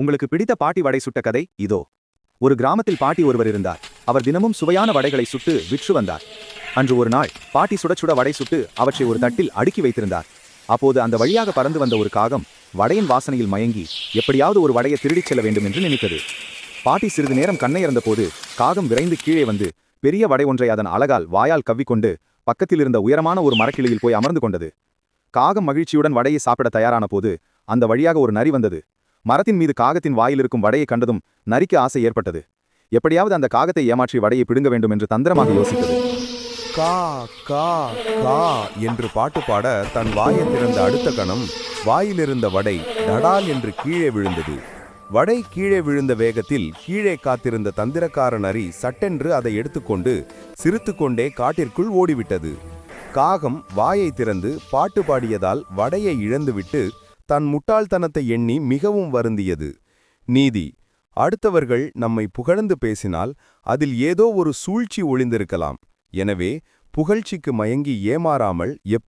உங்களுக்கு பிடித்த பாட்டி வடை சுட்ட கதை இதோ. ஒரு கிராமத்தில் பாட்டி ஒருவர் இருந்தார். அவர் தினமும் சுவையான வடைகளை சுட்டு விற்று வந்தார். அன்று ஒரு நாள் பாட்டி சுட சுட வடை சுட்டு அவற்றை ஒரு தட்டில் அடுக்கி வைத்திருந்தார். அப்போது அந்த வழியாக பறந்து வந்த ஒரு காகம் வடையின் வாசனையில் மயங்கி எப்படியாவது ஒரு வடையை திருடிச் செல்ல வேண்டும் என்று நினைத்தது. பாட்டி சிறிது நேரம் கண்ணை இறந்தபோது காகம் விரைந்து கீழே வந்து பெரிய வடை ஒன்றை அதன் அலகால் வாயால் கவ்விக்கொண்டு பக்கத்தில் இருந்த உயரமான ஒரு மரக்கிளையில் போய் அமர்ந்து கொண்டது. காகம் மகிழ்ச்சியுடன் வடையை சாப்பிட தயாரான போது அந்த வழியாக ஒரு நரி வந்தது. மரத்தின் மீது காகத்தின் வாயில் இருக்கும் வடையை கண்டதும் நரிக்கு ஆசை ஏற்பட்டது. எப்படியாவது அந்த காகத்தை ஏமாற்றி வடையை பிடுங்க வேண்டும் என்று தந்திரமாக யோசித்தது. கா கா கா என்று பாட்டு பாட தன் வாயை திறந்த அடுத்த கணம் வாயிலிருந்த வடை தடால் என்று கீழே விழுந்தது. வடை கீழே விழுந்த வேகத்தில் கீழே காத்திருந்த தந்திரக்கார நரி சட்டென்று அதை எடுத்துக்கொண்டு சிரித்துக்கொண்டே காட்டிற்குள் ஓடிவிட்டது. காகம் வாயை திறந்து பாட்டு பாடியதால் வடையை இழந்துவிட்டு தன் முட்டாள்தனத்தை எண்ணி மிகவும் வருந்தியது. நீதி அடுத்தவர்கள் நம்மை புகழ்ந்து பேசினால் அதில் ஏதோ ஒரு சூழ்ச்சி ஒளிந்திருக்கலாம். எனவே புகழ்ச்சிக்கு மயங்கி ஏமாறாமல் எப்